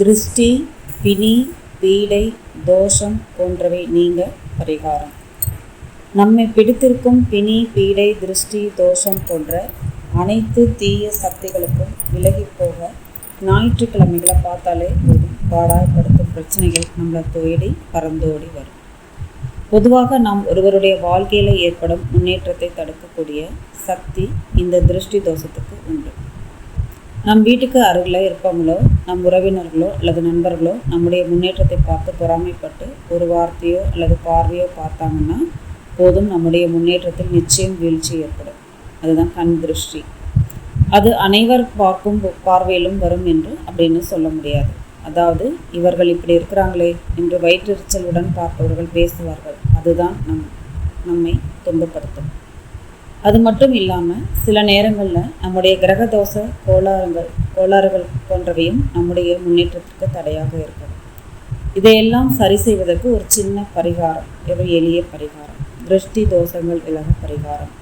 திருஷ்டி பிணி பீடை தோஷம் போன்றவை நீங்க பரிகாரம். நம்மை பிடித்திருக்கும் பிணி பீடை திருஷ்டி தோஷம் போன்ற அனைத்து தீய சக்திகளுக்கும் விலகி போக ஞாயிற்றுக்கிழமைகளை பார்த்தாலே போதும். பாடாய்படுத்தும் பிரச்சனைகள் நம்மளை தேடி பறந்தோடி வரும். பொதுவாக நாம் ஒருவருடைய வாழ்க்கையில் ஏற்படும் முன்னேற்றத்தை தடுக்கக்கூடிய சக்தி இந்த திருஷ்டி தோஷத்துக்கு உண்டு. நம் வீட்டுக்கு அருகில் இருப்பவங்களோ நம் உறவினர்களோ அல்லது நண்பர்களோ நம்முடைய முன்னேற்றத்தை பார்த்து பொறாமைப்பட்டு ஒரு வார்த்தையோ அல்லது பார்வையோ பார்த்தாங்கன்னா போதும் நம்முடைய முன்னேற்றத்தில் நிச்சயம் வீழ்ச்சி ஏற்படும். அதுதான் கண் திருஷ்டி. அது அனைவர் பார்க்கும் பார்வையிலும் வரும் என்று அப்படின்னு சொல்ல முடியாது. அதாவது இவர்கள் இப்படி இருக்கிறாங்களே என்று வயிற்றெரிச்சலுடன் பார்ப்பவர்கள் பேசுவார்கள். அதுதான் நம் நம்மை துன்பப்படுத்தும். அது மட்டும் இல்லாமல் சில நேரங்களில் நம்முடைய கிரக தோஷ கோளாறுகள் கோளாறுகள் போன்றவையும் நம்முடைய முன்னேற்றத்திற்கு தடையாக இருக்கும் இதையெல்லாம் சரி செய்வதற்கு ஒரு சின்ன பரிகாரம் ஒரு எளிய பரிகாரம்? திருஷ்டி தோஷங்கள் விலக பரிகாரம்.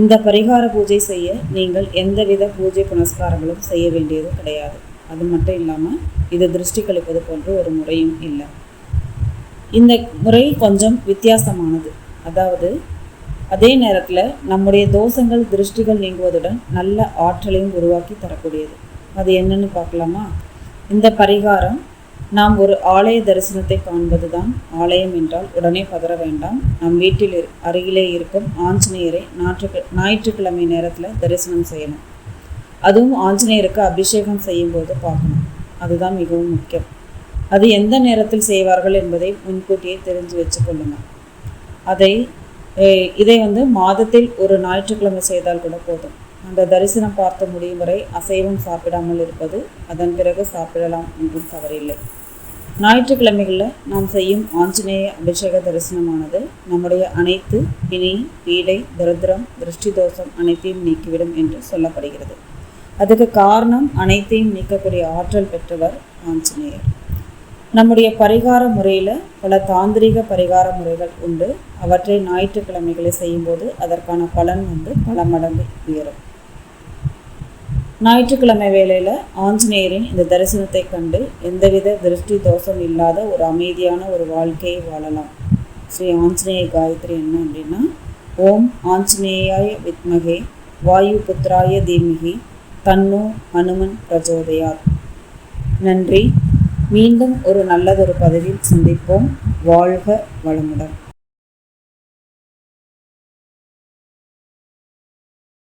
இந்த பரிகார பூஜை செய்ய நீங்கள் எந்தவித பூஜை புனஸ்காரங்களும் செய்ய வேண்டியது கிடையாது. அது மட்டும் இல்லாமல் இது திருஷ்டி கழிப்பது போன்ற ஒரு முறையும் இல்லை. இந்த முறை கொஞ்சம் வித்தியாசமானது. அதாவது அதே நேரத்தில் நம்முடைய தோஷங்கள் திருஷ்டிகள் நீங்குவதுடன் நல்ல ஆற்றலையும் உருவாக்கி தரக்கூடியது. அது என்னன்னு பார்க்கலாமா? இந்த பரிகாரம் நாம் ஒரு ஆலய தரிசனத்தை காண்பது தான் ஆலயம் என்றால் உடனே பதற வேண்டாம். நம் வீட்டில் அருகிலே இருக்கும் ஆஞ்சநேயரை ஞாயிற்று ஞாயிற்றுக்கிழமை நேரத்தில் தரிசனம் செய்யணும். அதுவும் ஆஞ்சநேயருக்கு அபிஷேகம் செய்யும்போது பார்க்கணும். அதுதான் மிகவும் முக்கியம். அது எந்த நேரத்தில் செய்வார்கள் என்பதை முன்கூட்டியே தெரிஞ்சு வச்சுக்கொள்ளுங்கள் அதை இதை வந்து மாதத்தில் ஒரு ஞாயிற்றுக்கிழமை செய்தால் கூட போதும். அந்த தரிசனம் பார்த்த முடியும் வரை அசைவம் சாப்பிடாமல் இருப்பது அதன் பிறகு சாப்பிடலாம் என்றும் தவறில்லை. ஞாயிற்றுக்கிழமைகளில் நாம் செய்யும் ஆஞ்சநேய அபிஷேக தரிசனமானது நம்முடைய அனைத்து பிணி பீடை தரித்திரம் திருஷ்டி தோஷம் அனைத்தையும் நீக்கிவிடும் என்று சொல்லப்படுகிறது. அதுக்கு காரணம் அனைத்தையும் நீக்கக்கூடிய ஆற்றல் பெற்றவர் ஆஞ்சநேயர். நம்முடைய பரிகார முறையில் பல தாந்திரிக பரிகார முறைகள் உண்டு. அவற்றை ஞாயிற்றுக்கிழமைகளை செய்யும்போது அதற்கான பலன் வந்து பல மடங்கு உயரும். ஞாயிற்றுக்கிழமை வேளையில் ஆஞ்சநேயரின் இந்த தரிசனத்தை கண்டு எந்தவித திருஷ்டி தோஷம் இல்லாத ஒரு அமைதியான ஒரு வாழ்க்கையை வாழலாம். ஸ்ரீ ஆஞ்சநேய காயத்ரி என்ன அப்படின்னா ஓம் ஆஞ்சநேயாய வித்மகே வாயு புத்திராய தீமிகி தன்னு ஹனுமன் பிரஜோதயார் நன்றி. மீண்டும் ஒரு நல்லதொரு பதவியில் சந்திப்போம். வாழ்க வளமுடன்.